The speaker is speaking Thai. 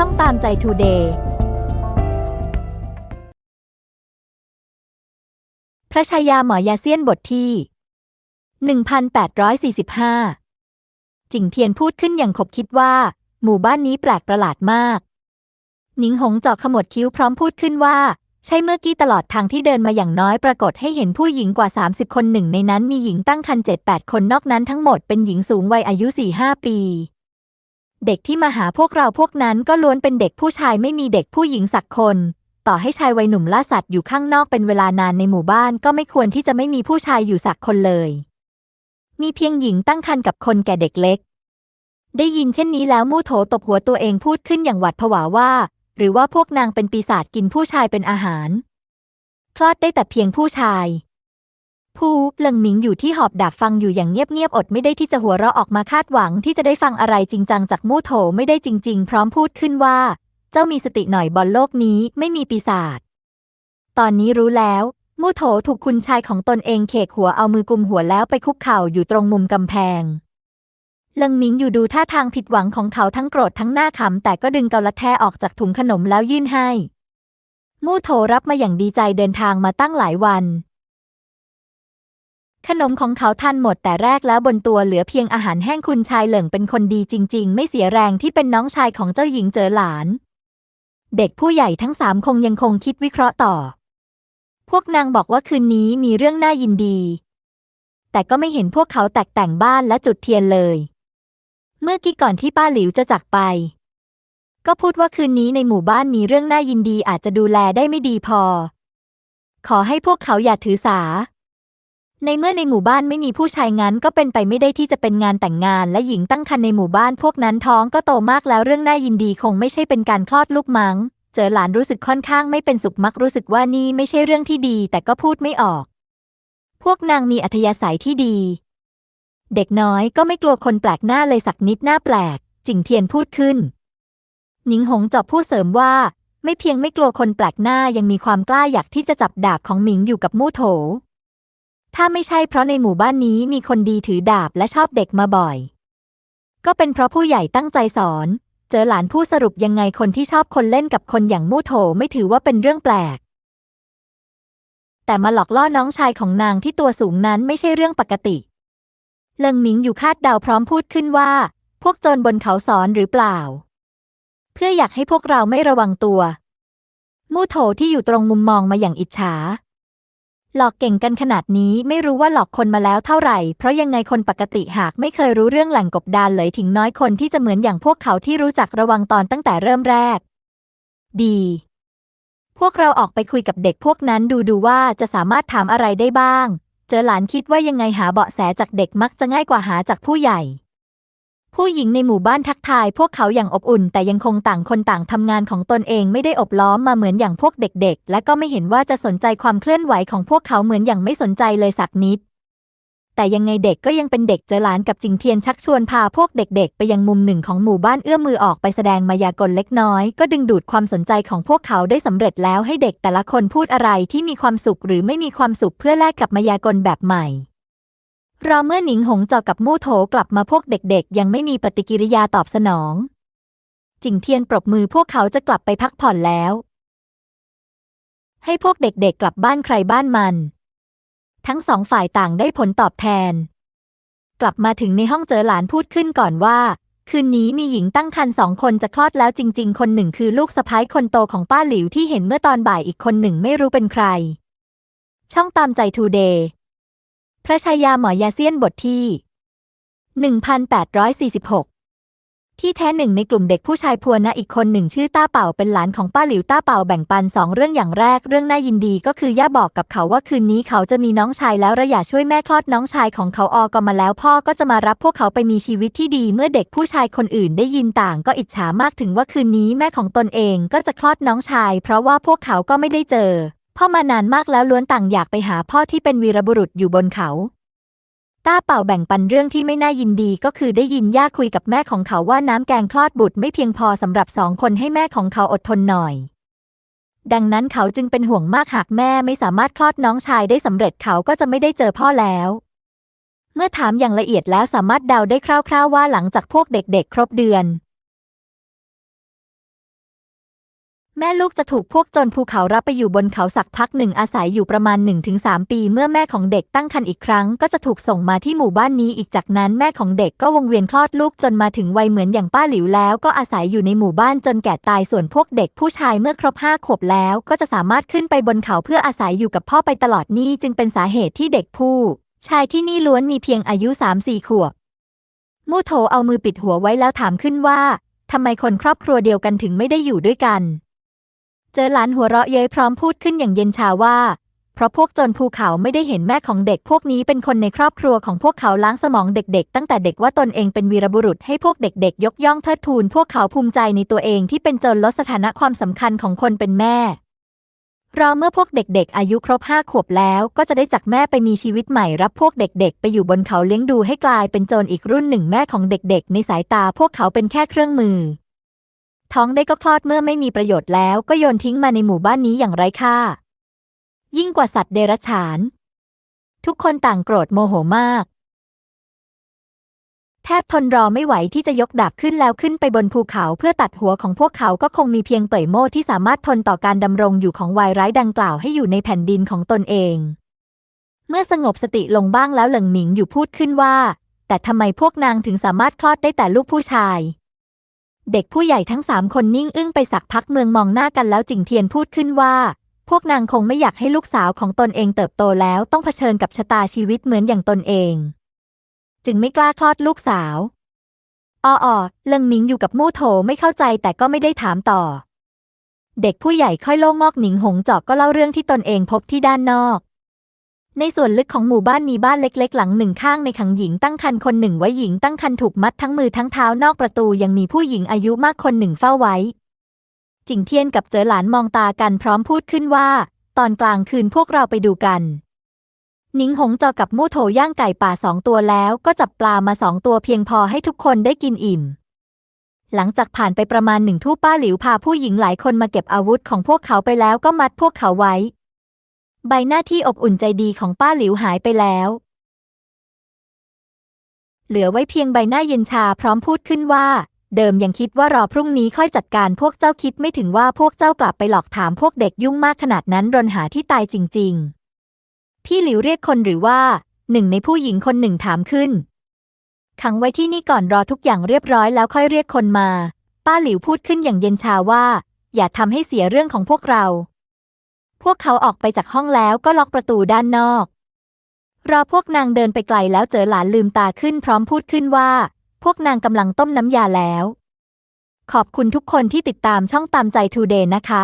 ช่องตามใจทูเดย์พระชายาหมอยาเซียนบทที่ 1845 จิงเทียนพูดขึ้นอย่างขบคิดว่า หมู่บ้านนี้แปลกประหลาดมาก หนิงหงจอกขมวดคิ้วพร้อมพูดขึ้นว่า ใช่เมื่อกี้ตลอดทางที่เดินมาอย่างน้อยปรากฏให้เห็นผู้หญิงกว่า 30 คนหนึ่งในนั้นมีหญิงตั้งครรภ์7-8 คนนอกนั้นทั้งหมดเป็นหญิงสูงวัยอายุ 4-5 ปี เด็กที่มาหาพวกเราพวกนั้นก็ล้วนเป็นเด็กผู้ชายไม่มีเด็กผู้หญิงสักคน ต่อให้ชายวัยหนุ่มล่าสัตว์อยู่ข้างนอกเป็นเวลานานในหมู่บ้านก็ไม่ควรที่จะไม่มีผู้ชายอยู่สักคนเลย มีเพียงหญิงตั้งครรภ์กับคนแก่เด็กเล็ก ได้ยินเช่นนี้แล้วมู่โถตบหัวตัวเองพูดขึ้นอย่างหวาดผวาว่า หรือว่าพวกนางเป็นปีศาจกินผู้ชายเป็นอาหาร คลอดได้แต่เพียงผู้ชาย ผู้เลิงหมิงอยู่ที่หอบดาบฟังอยู่อย่างเงียบๆอดไม่ได้ที่จะหัวเราะออกมาคาดหวังที่จะได้ฟังอะไรจริงจังจากมู่โถไม่ได้จริง ๆ พร้อมพูดขึ้นว่า เจ้ามีสติหน่อยบนโลกนี้ไม่มีปีศาจตอนนี้รู้แล้ว มู่โถถูกคุณชายของตนเองเขกหัวเอามือกุมหัวแล้วไปคุกเข่าอยู่ตรงมุมกำแพงเลิงหมิงอยู่ดูท่าทางผิดหวังของเขาทั้งโกรธทั้งหน้าขำแต่ก็ดึงเกาลัดแท้ออกจากถุงขนมแล้วยื่นให้ มู่โถรับมาอย่างดีใจเดินทางมาตั้งหลายวัน ขนมของเขาทานหมดแต่แรกแล้วบนตัวเหลือเพียงอาหารแห้งคุณชายเหลิงเป็นคนดีจริง ๆ ไม่เสียแรงที่เป็นน้องชายของเจ้าหญิงเจอหลาน เด็กผู้ใหญ่ทั้งสามคงยังคงคิดวิเคราะห์ต่อ พวกนางบอกว่าคืนนี้มีเรื่องน่ายินดี แต่ก็ไม่เห็นพวกเขาแตกแต่งบ้านและจุดเทียนเลย เมื่อกี้ก่อนที่ป้าหลิวจะจากไป ก็พูดว่าคืนนี้ในหมู่บ้านมีเรื่องน่ายินดีอาจจะดูแลได้ไม่ดีพอ ขอให้พวกเขาอย่าถือสา ในเมื่อในหมู่บ้านไม่มีผู้ชายงั้นก็เป็นไปไม่ได้ที่จะเป็นงานแต่งงาน และหญิงตั้งครรภ์ในหมู่บ้านพวกนั้นท้องก็โตมากแล้วเรื่องน่ายินดีคงไม่ใช่เป็นการคลอดลูกมั้ง เจอหลานรู้สึกค่อนข้างไม่เป็นสุขมักรู้สึกว่านี่ไม่ใช่เรื่องที่ดี แต่ก็พูดไม่ออก พวกนางมีอัธยาศัยที่ดี เด็กน้อยก็ไม่กลัวคนแปลกหน้าเลยสักนิดหน้าแปลก จิงเทียนพูดขึ้นหนิงหงจอบพูดเสริมว่า ไม่เพียงไม่กลัวคนแปลกหน้ายังมีความกล้าอยากที่จะจับดาบของหมิงอยู่กับมู่โถ ถ้าไม่ใช่เพราะในหมู่บ้านนี้มีคนดีถือดาบและชอบเด็กมาบ่อย ก็เป็นเพราะผู้ใหญ่ตั้งใจสอน เจอหลานผู้สรุปยังไงคนที่ชอบคนเล่นกับคนอย่างมู่โถไม่ถือว่าเป็นเรื่องแปลก แต่มาหลอกล่อน้องชายของนางที่ตัวสูงนั้นไม่ใช่เรื่องปกติ เลิงหมิงอยู่คาดเดาพร้อมพูดขึ้นว่า พวกโจรบนเขาสอนหรือเปล่า เพื่ออยากให้พวกเราไม่ระวังตัวมู่โถที่อยู่ตรงมุมมองมาอย่างอิจฉา หลอกเก่งกันขนาดนี้ไม่รู้ว่าหลอกคนมาแล้วเท่าไหร่ เพราะยังไงคนปกติหากไม่เคยรู้เรื่องแหล่งกบดานเลยถึงน้อยคนที่จะเหมือนอย่างพวกเขาที่รู้จักระวังตอนตั้งแต่เริ่มแรก ดี พวกเราออกไปคุยกับเด็กพวกนั้นดูดูว่าจะสามารถถามอะไรได้บ้าง เจอหลานคิดว่ายังไงหาเบาะแสจากเด็กมักจะง่ายกว่าหาจากผู้ใหญ่ ผู้หญิงในหมู่บ้านทักทายพวกเขาอย่างอบอุ่น แต่ยังคงต่างคนต่างทำงานของตนเองไม่ได้อบล้อมมาเหมือนอย่างพวกเด็กๆ และก็ไม่เห็นว่าจะสนใจความเคลื่อนไหวของพวกเขาเหมือนอย่างไม่สนใจเลยสักนิด แต่ยังไงเด็กก็ยังเป็นเด็กเจอหลานกับจิงเทียนชักชวนพาพวกเด็กๆ ไปยังมุมหนึ่งของหมู่บ้านเอื้อมมือออกไปแสดงมายากลเล็กน้อย ก็ดึงดูดความสนใจของพวกเขาได้สำเร็จแล้วให้เด็กแต่ละคนพูดอะไรที่มีความสุขหรือไม่มีความสุขเพื่อแลกกับมายากลแบบใหม่ รอเมื่อหนิงหงจอกับมู่โถกลับมาพวกเด็กๆ ยังไม่มีปฏิกิริยาตอบสนอง จิงเทียนปรบมือพวกเขาจะกลับไปพักผ่อนแล้ว ให้พวกเด็กๆ กลับบ้านใครบ้านมัน ทั้งสองฝ่ายต่างได้ผลตอบแทน กลับมาถึงในห้องเจอหลานพูดขึ้นก่อนว่า คืนนี้มีหญิงตั้งครรภ์สองคนจะคลอดแล้วจริง ๆ คนหนึ่งคือลูกสะพ้ายคนโตของป้าหลิวที่เห็นเมื่อตอนบ่ายอีกคนหนึ่งไม่รู้เป็นใคร ช่องตามใจทูเดย์ พระชายาหมอยาเซียนบทที่ 1846 ที่แท้หนึ่งในกลุ่มเด็กผู้ชายพัวนะอีกคนหนึ่งชื่อต้าเป่าเป็นหลานของป้าหลิวต้าเป่าแบ่งปันสองเรื่องอย่างแรกเรื่องน่ายินดีก็คือย่าบอกกับเขาว่าคืนนี้เขาจะมีน้องชายแล้วระอย่าช่วยแม่คลอดน้องชายของเขาออกมาแล้วพ่อก็จะมารับพวกเขาไปมีชีวิตที่ดีเมื่อเด็กผู้ชายคนอื่นได้ยินต่างก็อิจฉามากถึงว่าคืนนี้แม่ของตนเองก็จะคลอดน้องชาย เพราะว่าพวกเขาก็ไม่ได้เจอ พ่อมานานมากแล้วล้วนต่างอยากไปหาพ่อที่เป็นวีรบุรุษอยู่บนเขา ต้าเป่าแบ่งปันเรื่องที่ไม่น่ายินดีก็คือได้ยินย่าคุยกับแม่ของเขาว่าน้ำแกงคลอดบุตรไม่เพียงพอสำหรับสองคนให้แม่ของเขาอดทนหน่อย ดังนั้นเขาจึงเป็นห่วงมากหากแม่ไม่สามารถคลอดน้องชายได้สำเร็จเขาก็จะไม่ได้เจอพ่อแล้ว เมื่อถามอย่างละเอียดแล้วสามารถเดาได้คร่าว ๆ ว่าหลังจากพวกเด็กๆ ครบเดือน แม่ลูกจะถูกพวกจรภูเขารับไปอยู่บนเขาสักพักหนึ่งอาศัยอยู่ประมาณ 1-3 ปี เมื่อแม่ของเด็กตั้งครรภ์อีกครั้ง ก็จะถูกส่งมาที่หมู่บ้านนี้อีกจากนั้นแม่ของเด็กก็วงเวียนคลอดลูกจนมาถึงวัยเหมือนอย่างป้าหลิวแล้ว ก็อาศัยอยู่ในหมู่บ้านจนแก่ตายส่วนพวกเด็กผู้ชายเมื่อครบห้าขวบแล้ว ก็จะสามารถขึ้นไปบนเขาเพื่ออาศัยอยู่กับพ่อไปตลอดนี่จึงเป็นสาเหตุที่เด็กผู้ชายที่นี่ล้วนมีเพียงอายุ3-4ขวบมู่โถเอามือปิดหัวไว้แล้วถามขึ้นว่าทำไมคนครอบครัวเดียวกันถึงไม่ได้อยู่ด้วยกัน เจอหลานหัวเราะเย้ยพร้อมพูดขึ้นอย่างเย็นชาว่า เพราะพวกจรภูเขาไม่ได้เห็นแม่ของเด็กพวกนี้เป็นคนในครอบครัวของพวกเขาล้างสมองเด็กๆ ตั้งแต่เด็กว่าตนเองเป็นวีรบุรุษให้พวกเด็กๆ ยกย่องเทิดทูน พวกเขาภูมิใจในตัวเองที่เป็นจรลดสถานะความสำคัญของคนเป็นแม่รอเมื่อพวกเด็กๆ อายุครบห้าขวบแล้ว ก็จะได้จากแม่ไปมีชีวิตใหม่รับพวกเด็กๆ ไปอยู่บนเขาเลี้ยงดูให้กลายเป็นโจรอีกรุ่นหนึ่งแม่ของเด็กๆ ในสายตาพวกเขาเป็นแค่เครื่องมือ ท้องได้ก็คลอดเมื่อไม่มีประโยชน์แล้วก็โยนทิ้งมาในหมู่บ้านนี้อย่างไร้ค่า ยิ่งกว่าสัตว์เดรัจฉาน ทุกคนต่างโกรธโมโหมาก แทบทนรอไม่ไหวที่จะยกดาบขึ้นแล้วขึ้นไปบนภูเขาเพื่อตัดหัวของพวกเขาก็คงมีเพียงเป่ยโม่ที่สามารถทนต่อการดำรงอยู่ของวายร้ายดังกล่าวให้อยู่ในแผ่นดินของตนเอง เมื่อสงบสติลงบ้างแล้วเหลิงหมิงอยู่พูดขึ้นว่า แต่ทำไมพวกนางถึงสามารถคลอดได้แต่ลูกผู้ชาย เด็กผู้ใหญ่ทั้งสามคนนิ่งอึ้งไปสักพักเมืองมองหน้ากันแล้วจิงเทียนพูดขึ้นว่า พวกนางคงไม่อยากให้ลูกสาวของตนเองเติบโตแล้วต้องเผชิญกับชะตาชีวิตเหมือนอย่างตนเอง จึงไม่กล้าคลอดลูกสาวอ้ออเลิงหมิงอยู่กับมู่โถไม่เข้าใจแต่ก็ไม่ได้ถามต่อ เด็กผู้ใหญ่ค่อยโล่งอกหนิงหงจอกก็เล่าเรื่องที่ตนเองพบที่ด้านนอก ในส่วนลึกของหมู่บ้านมีบ้านเล็กๆ หลังหนึ่งข้างในขังหญิงตั้งครรภ์คนหนึ่งไว้หญิงตั้งครรภ์ถูกมัดทั้งมือทั้งเท้านอกประตูยังมีผู้หญิงอายุมากคนหนึ่งเฝ้าไว้ จิงเทียนกับเจอหลานมองตากันพร้อมพูดขึ้นว่า ตอนกลางคืนพวกเราไปดูกันหนิงหงจอกับมู่โถย่างไก่ป่าสองตัวแล้วก็จับปลามาสองตัวเพียงพอให้ทุกคนได้กินอิ่ม หลังจากผ่านไปประมาณหนึ่งทุ่ป้าหลิวพาผู้หญิงหลายคนมาเก็บอาวุธของพวกเขาไปแล้วก็มัดพวกเขาไว้ ใบหน้าที่อบอุ่นใจดีของป้าหลิวหายไปแล้ว เหลือไว้เพียงใบหน้าเย็นชาพร้อมพูดขึ้นว่า เดิมยังคิดว่ารอพรุ่งนี้ค่อยจัดการพวกเจ้าคิดไม่ถึงว่าพวกเจ้ากลับไปหลอกถามพวกเด็กยุ่งมากขนาดนั้นรนหาที่ตายจริง ๆ พี่หลิวเรียกคนหรือว่า หนึ่งในผู้หญิงคนหนึ่งถามขึ้น ขังไว้ที่นี่ก่อนรอทุกอย่างเรียบร้อยแล้วค่อยเรียกคนมา ป้าหลิวพูดขึ้นอย่างเย็นชาว่า อย่าทำให้เสียเรื่องของพวกเรา วกเขาออกไปจากห้องแล้วก็ล็อกประตูด้านนอก รอพวกนางเดินไปไกลแล้วเจอหลานลืมตาขึ้นพร้อมพูดขึ้นว่า พวกนางกำลังต้มน้ำยาแล้ว ขอบคุณทุกคนที่ติดตามช่องตามใจทูเดย์นะคะ